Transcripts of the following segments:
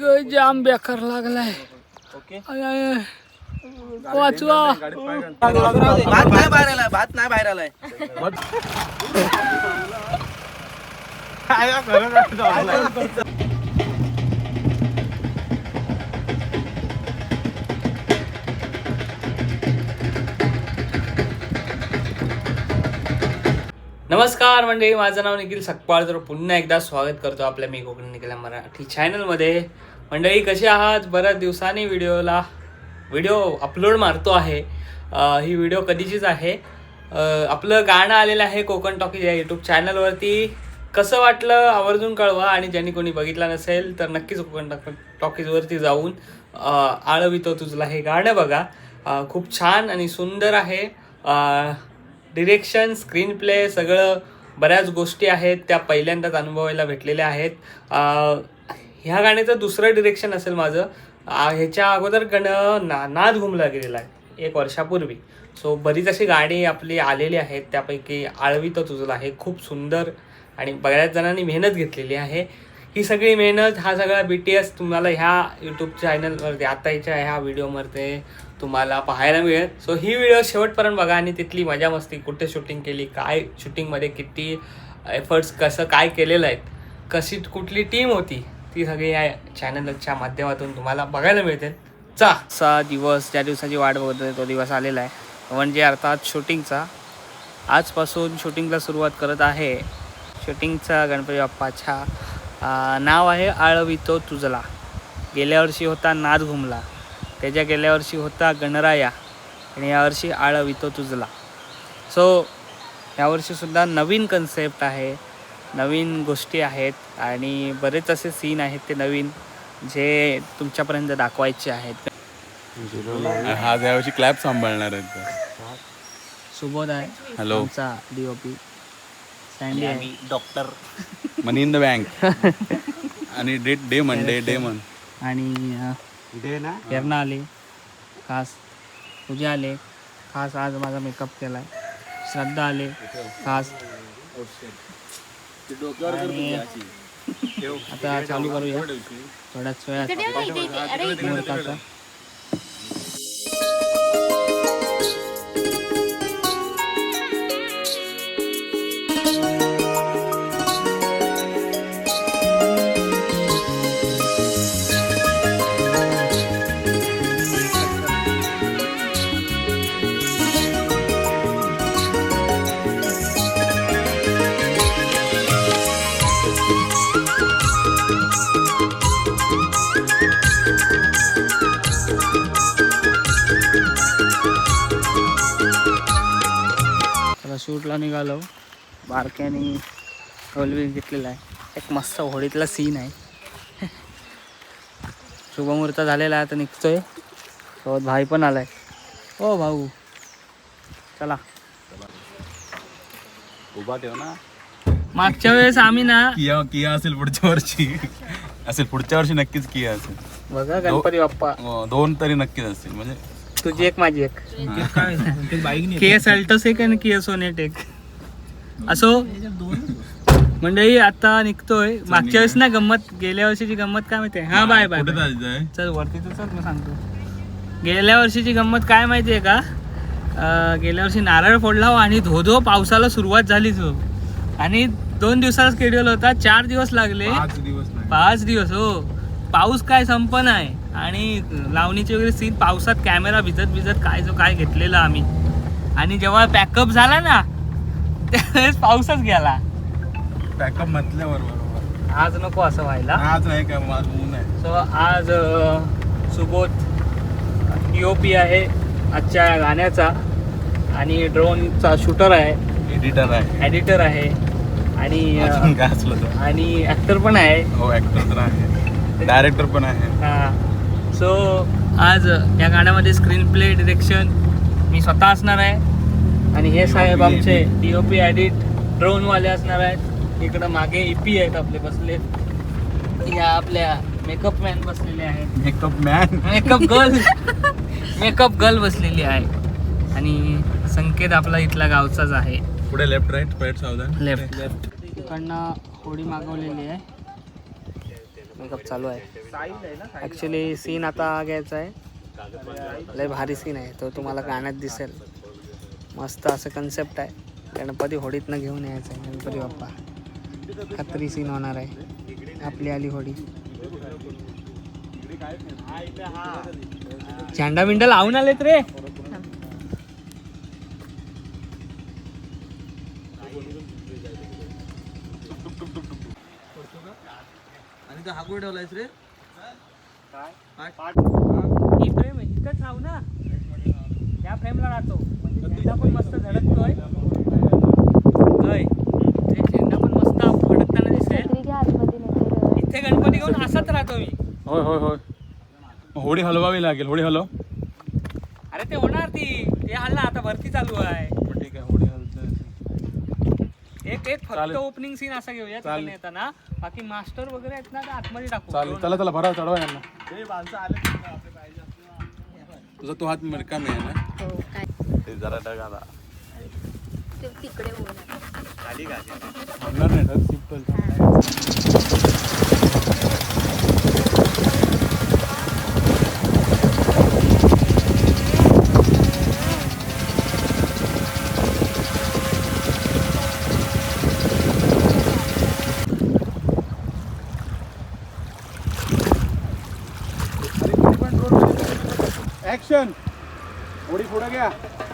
ग- जाम बेकार लागलाय. आय, आय, आय. वाचवा. भात नाही बाहेर आलाय भात नाही बाहेर आलाय. नमस्कार मंडळी माझं नाव निखिल सकपाळ. तर पुन्हा एकदा स्वागत करतो आपल्या मी कोकणी निखिल मराठी चॅनलमध्ये मंडळी कशी आहात? बऱ्याच दिवसांनी व्हिडिओला व्हिडिओ अपलोड मारतो आहे. ही व्हिडिओ कधीचीच आहे. आपलं गाणं आलेलं आहे कोकण टॉकीज या यूट्यूब चॅनलवरती. कसं वाटलं आवर्जून कळवा आणि ज्यांनी कोणी बघितलं नसेल तर नक्कीच कोकण टॉक टॉकीजवरती जाऊन आळवितो तुझला हे गाणं बघा. खूप छान आणि सुंदर आहे. डिरेक्शन स्क्रीन प्ले सगळं बऱ्याच गोष्टी आहेत त्या पहिल्यांदाच अनुभवायला भेटलेल्या आहेत. ह्या गाण्याचं दुसरं डिरेक्शन असेल माझं. ह्याच्या अगोदर गण ना नाद घुमला गेलेला आहे एक वर्षापूर्वी. सो बरीच अशी गाणी आपली आलेली आहेत त्यापैकी आळवी तर तुझला आहे खूप सुंदर आणि बऱ्याच जणांनी मेहनत घेतलेली आहे. ही सगळी मेहनत हा सगळा बी टी एस तुम्हाला ह्या यूट्यूब चॅनलवरती आताच्या ह्या व्हिडिओमध्ये तुम्हाला पाहायला मिळेल. सो ही व्हिडिओ शेवटपर्यंत बघा आणि तिथली मजा मस्ती कुठे शूटिंग केली काय शूटिंगमध्ये किती एफर्ट्स कसं काय केलेलं आहेत कशी कुठली टीम होती ती सगळी या चॅनलच्या माध्यमातून तुम्हाला बघायला मिळते चा. सा दिवस ज्या दिवसाची वाट बघत होते तो दिवस आलेला आहे. म्हणजे अर्थात शूटिंगचा. आजपासून शूटिंगला सुरुवात करत आहे शूटिंगचा गणपती बाप्पाच्या नाव आहे आळवितो तुझला. गेल्या वर्षी होता नाद घुमला. त्याच्या गेल्या वर्षी होता गणराया. आणि यावर्षी आळवितो तुझला. सो यावर्षीसुद्धा नवीन कन्सेप्ट आहे. नवीन गोष्टी आहेत आणि बरेच असे सीन आहेत ते नवीन जे तुमच्यापर्यंत दाखवायचे आहेत. हा यावर्षी क्लॅप सांभाळणार आहेत सुबोध आहे हॅलो आमचा डी ओ पी सँडी आहे. Doctor money in the bank आणि डे डे मन डे डे मन आणि अं, प्रेरणा आले. खास पूजा आले. खास आज माझा मेकअप केलाय. श्रद्धा आले. खास. आता चालू करूया थोड्याच वेळात शूटला निघालो. बारक्याने कौलवीर घेतलेला आहे. एक मस्त होडीतला सीन आहे. शुभमुहूर्त झालेला आहे आता निघतोय. सोबत भाई पण आलाय. ओ भाऊ. चला. उभा ठेव ना. मागच्या वेळेस आम्ही ना किया किया असेल पुढच्या वर्षी. असेल पुढच्या वर्षी नक्कीच किया असेल. बघा गणपती बाप्पा. अं, दोन तरी नक्कीच असतील. म्हणजे तुझी एक माझी एक. केस अल्टोस एक आणि केस सोनेट एक. असो. मंडळी आता निघतोय. मागच्या वेळेस ना गंमत गेल्या वर्षीची गंमत काय माहितीये हा बाय बाय चल वरती तर चल मी सांगतो. गेल्या वर्षीची गंमत काय माहितीये का? गेल्या वर्षी नारळ फोडला आणि धो धो पावसाला सुरुवात झाली जो. आणि दोन दिवसाचा स्केड्यूल होता. चार दिवस लागले. पाच दिवस नाही पाच दिवस हो. पाऊस काय संपन आहे. आणि लावणीचे वगैरे सीन पावसात कॅमेरा भिजत भिजत काय जो काय घेतलेला आम्ही. आणि जेव्हा पॅकअप झाला ना त्यावेळेस पाऊसच गेला. पॅकअप म्हटल्यावर बरोबर. आज नको असं व्हायला. आज नाही आज ऊन आहे. सो आज सुबोध पी आहे आजच्या गाण्याचा. आणि ड्रोनचा शूटर आहे. एडिटर आहे. एडिटर आहे. आणि आणि ॲक्टर पण आहे. हो ऍक्टर तर आहे. डायरेक्टर पण आहे. हा. सो आज या गाण्यामध्ये स्क्रीन प्ले डिरेक्शन मी स्वतः असणार आहे. आणि हे साहेब आमचे डी ओ पी एडिट ड्रोनवाले असणार आहेत. इकडं मागे ई पी आहेत आपले बसले. या आपल्या मेकअप मॅन बसलेले आहेत. Makeup man makeup girl makeup girl बसलेली आहे. आणि संकेत आपला इथला गावचाच आहे. पुढे लेफ्ट राईट राईट सावधान लेफ्ट लेफ्ट तिकडनं होडी मागवलेली आहे. मेकअप चालू आहे. ॲक्च्युली सीन आता घ्यायचा आहे. लय भारी सीन आहे. तो तुम्हाला गाण्यात दिसेल. मस्त असं कन्सेप्ट आहे. गणपती होडीतनं घेऊन यायचं आहे. गणपती बाप्पा. खत्री सीन होणार आहे. आपली आली होडी. झेंडा बिंडा लावून आलेत रे. हाकून ठेवलायस रे? ही फ्रेम इथंच राहू ना. त्या फ्रेमला राहतो. म्हणजे झेंडा पण मस्त झडकतोय होय. ते झेंडा पण मस्त फडकताना दिसेल. इथे गणपती घेऊन असाच राहतो मी. होय होय होय. होडी हलवावी लागेल. होडी हलव. अरे ते होणार ती. ते हल्ला आता भरती चालू आहे मग ठीक आहे होडी हलतं एक एक फक्त चालेल. ओपनिंग सीन असा घेऊया चालेल. तिकडनं येताना. बाकी मास्टर वगैरे आहेत ना ते आतमध्ये टाकू चालेल चला चला भरा चढवा यांना. तुझा तो हात मिरकामी आहे ना ते जरा ढग आला. तिकडे होणार थांबणार नाही सिंपल ऍक्शन होडी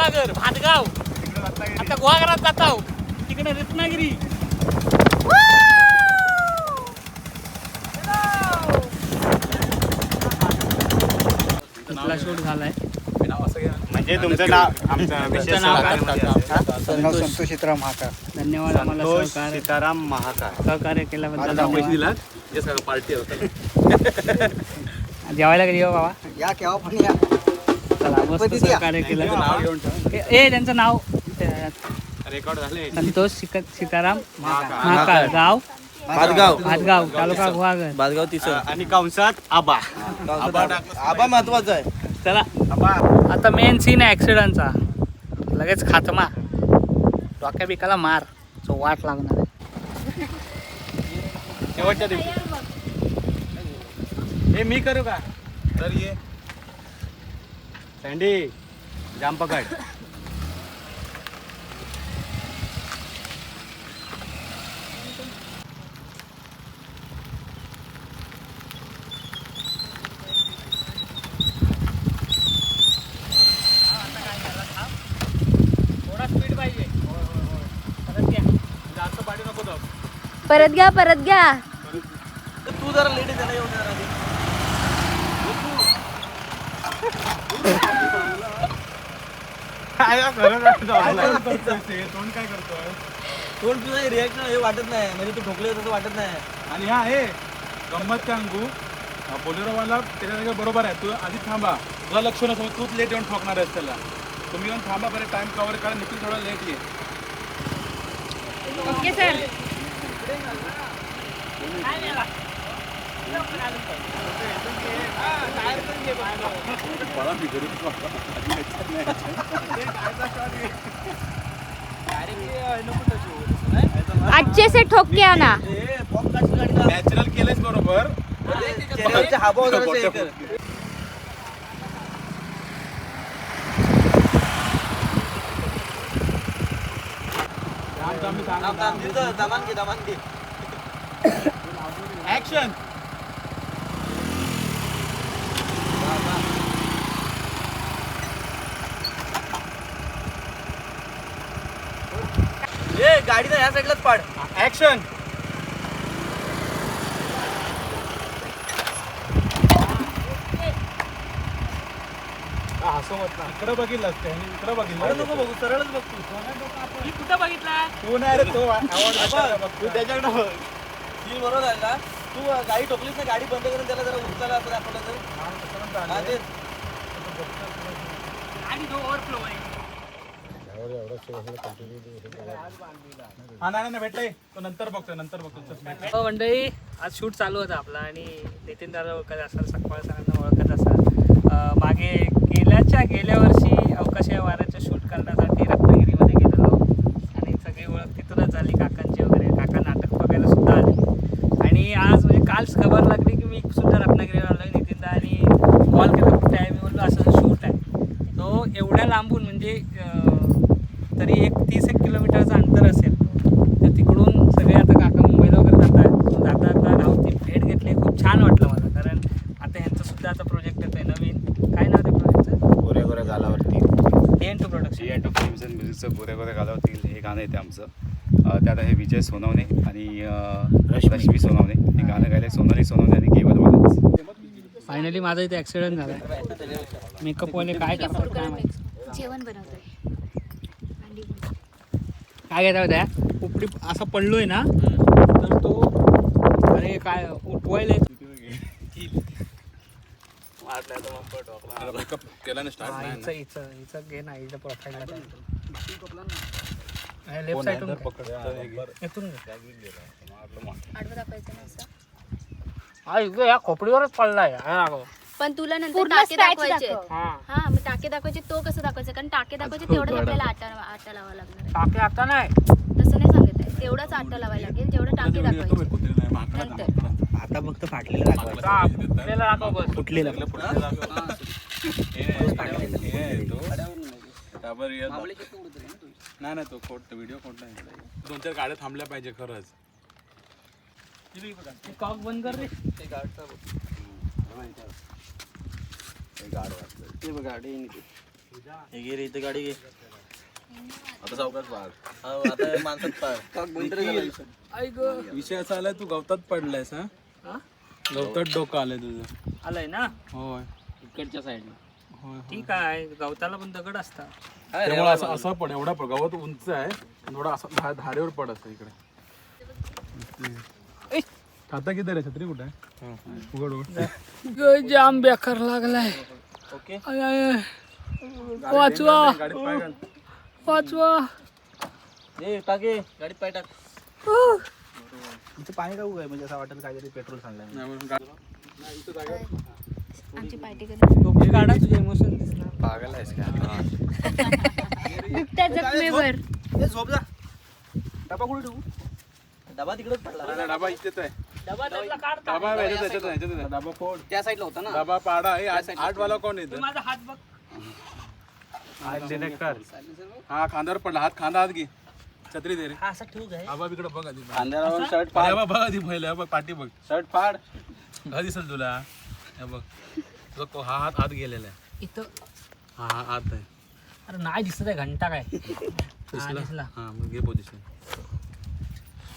गुहागर भातगाव. आता गुहागरात जात आहो तिकडे रत्नागिरी. शूट झालाय. म्हणजे तुमचं नाव आमचं तुमचं नाव काय? संतोष. सीताराम महाकाळ धन्यवाद आम्हाला संतोष सहकार्य सीताराम महाकाळ सहकार्य केल्याबद्दल पैसे धन्यवाद. दिलात पार्टी होता. जेवायला कधी येऊ बाबा. या केव्हा पण या. चला मस्त सहकार्य केलं. नाव? घेऊन ठेव ए त्यांचं नाव अ, रेकॉर्ड झाले. संतोष शिक- सीताराम महाकाळ गाव? भातगाव. भातगाव तालुका गुहागर. भातगाव तिसर. आणि कंसात आबा. आबा महत्त्वाचा आहे. चला. आता मेन सीन आहे ऍक्सिडेंटचा लगेच खातमा. डोक्या बिकाला मार. जो वाट लागणार आहे. शेवटच्या दिवशी. हे मी करू का? तर ये. सँडी जाम पकड. थोडा स्पीड पाहिजे. परत घ्या. जास्त पाठी नको जाऊ. परत घ्या परत घ्या. तू जरा लेट त्याला येऊन जरा आधी. तोंड काय करतोय? तोंड तुझं रिॲक्शन हे वाटत नाही. म्हणजे तू ठोकले तसं वाटत नाही. आणि हा हे गंमत सांगू बोलेरोवाला त्याच्या बरोबर आहे. तू आधी थांबा. तुला लक्ष नसतो तूच लेट येऊन ठोकणार आहेस त्याला. तुम्ही येऊन थांबा बरं टाइम कव्हर करा निखिल थोडा लेट ये. ओके सर मला बिघडून अच्छे से ठोक के आना नॅचरल केलेच बरोबर. चेहऱ्यावरचे हावभाव जरासे हे कर. तर आम्ही सांगतो दमान घे दमान घे ऍक्शन ए गाडी ना ह्या साईडलाच पाड. ऍक्शन इकडे बघितलं इकडे बघितलं नको बघू सरळच बघ तू. कुठं बघितला तू नाही रे तो आवड तू त्याच्याकडे बघ. सीन बरोबर आहे का तू गाडी टोकलीस ना गाडी बंद करून त्याला जरा उचलायला असं दाखवलं तर. भेटलाय. तो नंतर बघतो नंतर बघतो. हो मंडळी आज शूट चालू होता आपला आणि नितीन दादा ओळखत असाल सकपाळ सरांना ओळखत असाल. अं, मागे गेल्याच्या गेल्या वर्षी अवकाश या वाऱ्याचं शूट करण्यासाठी रत्नागिरीमध्ये गेलेलो. आणि सगळी ओळख तिथूनच झाली काकांची वगैरे. काका नाटक बघायला सुद्धा आले. आणि आज म्हणजे कालच खबर लागली की मी सुद्धा रत्नागिरीला आलो नितीनदा आणि कॉल केला कुठे आहे मी बोललो असं शूट आहे तो एवढ्या लांबून म्हणजे तरी एक तीस एक किलोमीटरचं अंतर असेल. तर तिकडून सगळे आता काका मुंबईला वगैरे जात आहेत. जाता जाता गावची भेट घेतली. खूप छान वाटलं मला. कारण आता ह्यांचं सुद्धा आता प्रोजेक्ट येतं आहे नवीन. काय नाव त्या प्रोजेक्टचं गोऱ्या गोऱ्या गालावरती. N two production N two films and म्युझिकचं गोऱ्या गोऱ्या गालावरती हे गाणं येते आमचं. त्यात आहे विजय सोनवणे आणि रश्मी. सोनवणे. हे गाणं गायले सोनाली सोनवणे आणि केवल फायनली माझा इथे ॲक्सिडेंट झाला मेकअपवाले काय करतात? काय माहिती? जेवण बनवतोय. अंडी काय घेता त्या उपडी असा पडलोय ना तर तो अरे काय उठवायला मेकअप केला स्टार्ट नाही हिचं हिचं घे ना हिचं प्रोफाईलला लेफ्ट साईडून येथून घे. आडवं दाखवायचं ना असं? हा या खोपडीवरच पडलाय. हा अगं. पण तुला नंतर टाके दाखवायचे हा. हा मग टाके दाखवायचे तो कसं दाखवायचं? कारण टाके दाखवायचे तेवढंच आपल्याला आटा आटा लावावा लागणार आहे. टाके आता नाही. तसं नाही सांगत आहे. तेवढाच आटा लावायला लागेल जेवढं टाके दाखवायचे. नंतर. आता फक्त फाटलेलं दाखवायचं दाखव बस. फुटलेलं. नाही नाही तो खोट व्हिडिओ खोट नाही. दोन चार गाड्या थांबल्या पाहिजे खरंच. कॉक बंद कर रे. ते बघ गाडी हे घे रे इथे गाडी घे आता सावकाश पाड आता माणसात पाड विषय असा आलाय तू गवतात पडलायस हा हा? गवतात डोकं आलंय तुझं आलाय ना होय इकडच्या साईडला होय ठीक आहे गवताला पण दगड असतात त्यामुळे असं असं पड एवढा पड गवत उंच आहे थोडा असं धा- धारेवर पड असं इकडे खाता किती रे छत्री कुठे आहे? उघड उघड. जाम बेकार लागलाय. ओके. वाचवा. वाचवा. गाडीत पाय टाक. पाणी टाकू काय म्हणजे असं वाटेल काहीतरी पेट्रोल सांगलं नाही, म्हणून गाडी- आमची पार्टी करून टोपी काढा तुझे इमोशन दिसणार. पागल आहेस का? दुखत्या जखमेवर. ए झोप जा. डबा कुठे ठेवू? डबा तिकडेच पडला. डबा इथेच आहे. डबा त्यातला ह्याच्यात आहे. डबा फोड. त्या साईडला होता ना. डबा पाडा हे आठ आठ वाला कोण येतं? माझा हात बघ. हा खांद्यावर पडला. हात खांदा हात घे. छत्री दे रे. हा असं ठेवू काय आबा इकडे बघ आधी खांद्यावर शर्ट अरे बा, बघ आधी पहिले. हा बघ पाठी बघ. शर्ट फाड हा दिसल तुला? हे बघ. तुझा को- हा हात आत गेलेला आहे. इथं? हा हा आत आहे. अरे नाही दिसत आहे घंटा काय? हा, दिसला. हा मग घे पोझिशन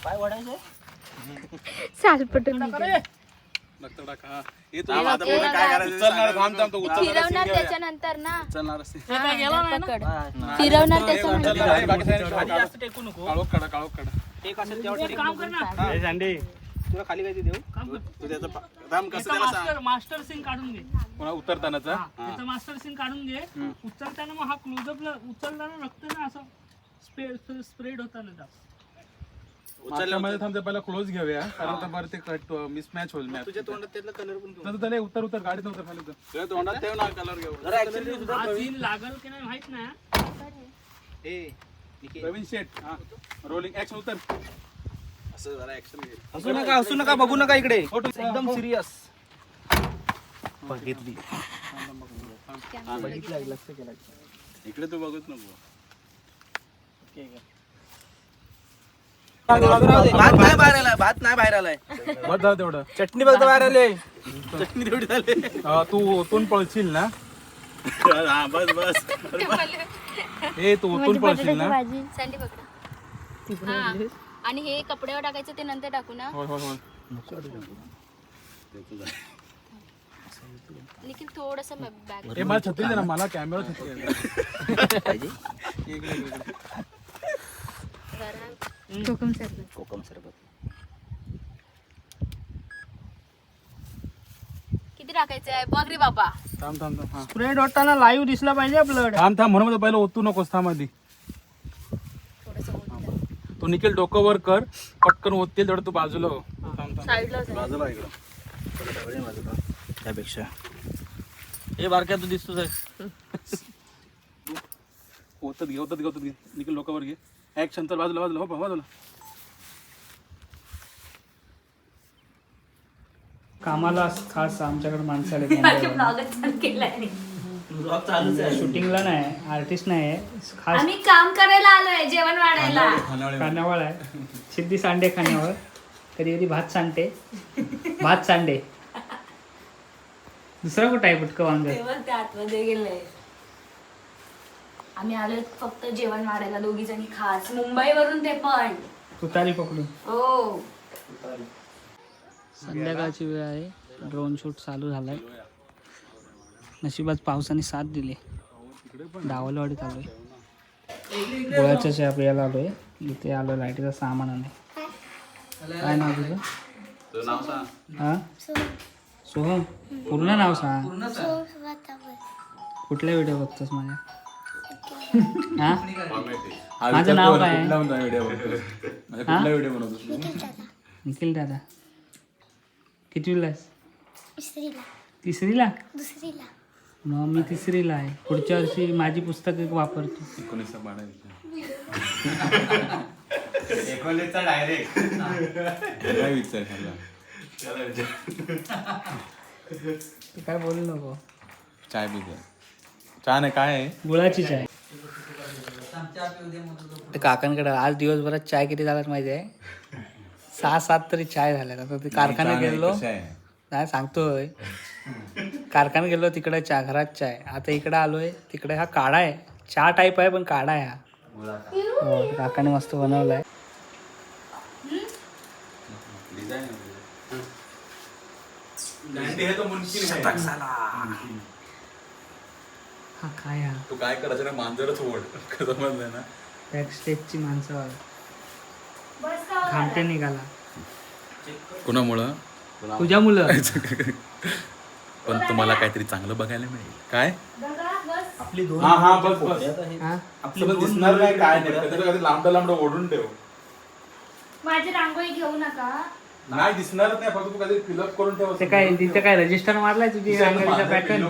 पाय वडायचे तो उचलणार फिरवणार त्याच्यानंतर ना. पकड. फिरवणार ना. तुला खाली काय देऊ? काम कर. तू त्याचं कसं सांग? मास्टर मास्टर सीन काढून घे. पुन्हा उतरतानाचा त्याचा मास्टर सीन काढून घे. उचलताना मग हा क्लोजअप उचलताना रक्त ना असं स्प्रेड स्प्रेड होताना जास्त उचलल्यामध्ये थांब ते पहिला क्लोज घेऊया कारण तर बरं ते कट मिसमॅच होईल मॅच तुझ्या तोंडात त्यातला कलर पण घेऊ तर त्याला उतर उतर गाडीत उतर खाली उतर. तुझ्या तोंडात ठेव ना कलर घेऊ जरा ऍक्च्युली सुद्धा हा सीन लागल की नाही माहीत नाही ए प्रवीण शेट हा. रोलिंग ऍक्शन उतर. असं जरा ऍक्शन घे. हसू नका हसू नका बघू नका इकडे. एकदम सिरियस बघितली. इकडे तू बघत नको. भात नाही बाहेर आलाय भात नाही बाहेर आलाय. बस झालं तेवढं. चटणी बघ बाहेर आले. चटणी तेवढी झाली. अं, तू ओतून पळशील ना? हा बस बस. ए तू ओतून पळशील ना? सँडी पकडा. हा. आणि हे कपड्यावर टाकायचं ते नंतर टाकू ना? होय होय होय. निखिल थोडस बॅग ए मला छत्री दे ना मला कॅमेरा छत्री दे. कोकम सरबत. कोकम सरबत. किती टाकायचं आहे? बघ रे बाबा. थांब थांब थांब. हा. स्प्रेड होताना लाईव्ह दिसला पाहिजे ब्लड थांब थांब म्हणून पहिलं ओतू नकोस थांब आधी. थोडस तू निखिल डोकं वर कर पटकन ओततील तेवढं तू बाजूला हो. थांब थांब. साईडला बाजूला इकडं. थोडं त्यापेक्षा. ए बारक्या तू दिसतोस आहे. ओतत घे ओतत घे ओतत घे. निखिल डोकं वर घे. ऍक्शन तर बाजूला बाजूला हो पा, बाजूला. कामाला खास आमच्याकडे माणसं आले ब्लॉग चालूच आहे. शूटिंगला नाही आर्टिस्ट नाही आहे. खास आम्ही काम करायला आलोय जेवण वाढायला. खानावळ आहे सिद्धी सांडे खानावळ कधी कधी भात सांडते. भात सांडे. दुसरा कुठं आहे बुटकं वांग? आतमध्ये गेलंय आम्ही आलोय फक्त जेवण वाढायला दोघी जणी खास. मुंबईवरून ते पण. तुतारी पकडून हो. संध्याकाळची वेळ आहे. ड्रोन शूट चालू झालाय. नशिबात पावसाने साथ दिली. डावलवाडीत आलोय. गोळ्याच्या चहा प्यायला आलोय. इथे आलो लाईटीचं सामान आलंय काय नाव तुझं? हा? सोहम. पूर्ण नाव सांग. कुठला व्हिडिओ बघतोस माझ्या? हा? माझं नाव काय? आहे? निखिल दादा. कितवीला आहेस? तिसरीला. मग मी तिसरीला आहे. पुढच्या वर्षी माझी पुस्तकं वापरतो. एकोणीसचा डायरेक्ट तू काय बोलू नको. चाय पी चहा नाही काय आहे? गुळाची चाय. ते काकांकडे आज दिवसभरात चाय किती झाल्यात माहिती आहे? सहा सात तरी चाय झाल्यात. आता ते कारखान्यात गेलो नाही सांगतोय. कारखान्यात गेलो तिकडे चहा घरात चाय. आता इकडे आलोय तिकडे हा काढा आहे. चहा टाईप आहे पण काढा आहे हा. हो काकाने मस्त बनवलाय. हा काय हा तू काय करायचं ना मांजरच ओढ. समजलं ना? बॅक स्टेजची माणसं वाला. घामटे निघाला. कुणामुळं? तुझ्या मुलं. पण तुम्हाला काहीतरी चांगलं बघायला मिळेल. काय? आपली दोन हा हा बस बस. हा? आपलं दिसणार नाही काय नाही. लांबडं लांबडं ओढून ठेव. माझी रांगोळी घेऊ नका. नाही दिसणारच नाही फक्त तू कधी फिलअप करून ठेव ते काय तिथे काय रजिस्टर मारलाय तुझी रांगोळीचा पॅटर्न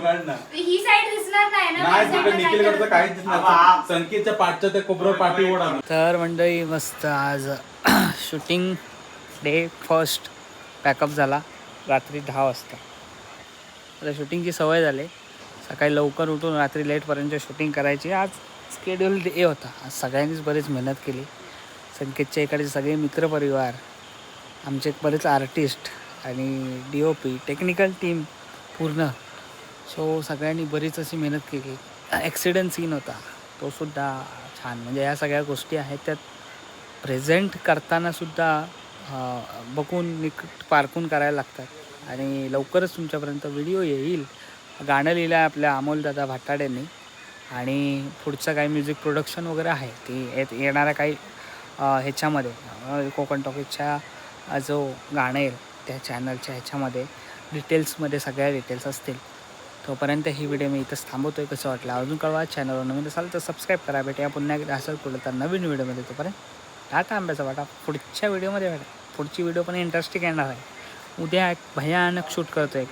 ही साईड दिसणार नाही ना नाही माझ्या तिकडे side ला निखिलकडचं काय काहीच दिसणार संकेतच्या पाठच्या त्या पाठी ओढा. तर मंडळी मस्त आज शूटिंग डे फर्स्ट पॅकअप झाला रात्री दहा वाजता. आता शूटिंगची सवय झाली. सकाळी लवकर उठून रात्री लेटपर्यंत शूटिंग करायची. आज स्केड्यूल डे होता. आज सगळ्यांनीच बरीच मेहनत केली. संकेतच्या इकडचे सगळे मित्रपरिवार आमचे बरेच आर्टिस्ट आणि D O P technical team पूर्ण. सो सगळ्यांनी बरीच अशी मेहनत केली. ॲक्सिडेंट सीन होता. तो सुद्धा छान. म्हणजे या सगळ्या गोष्टी आहेत त्यात प्रेझेंट करताना सुद्धा बघून निकट पारखून करायला लागतात. आणि लवकरच तुमच्यापर्यंत व्हिडिओ येईल. गाणं लिहिलं आहे आपल्या अमोलदादा भाटाड्यांनी आणि पुढचं काही म्युझिक प्रोडक्शन वगैरे आहे. ती येत येणाऱ्या काही ह्याच्यामध्ये कोकण टॉकीजच्या जो गाणं येईल त्या चॅनलच्या ह्याच्यामध्ये. डिटेल्समध्ये सगळ्या डिटेल्स असतील. तोपर्यंत ही व्हिडिओ मी इथंच आहे कसं वाटलं अजून कळवा चॅनलवर नवीन असाल तर सबस्क्राईब करा. भेटूया पुन्हा एकदा. असं पुढे तर नवीन व्हिडिओमध्ये तोपर्यंत टाटा आंब्याचा वाटा. पुढच्या व्हिडिओमध्ये भेटा पुढची व्हिडिओ पण इंटरेस्टिंग येणार आहे. उद्या एक भयानक शूट करतो एक.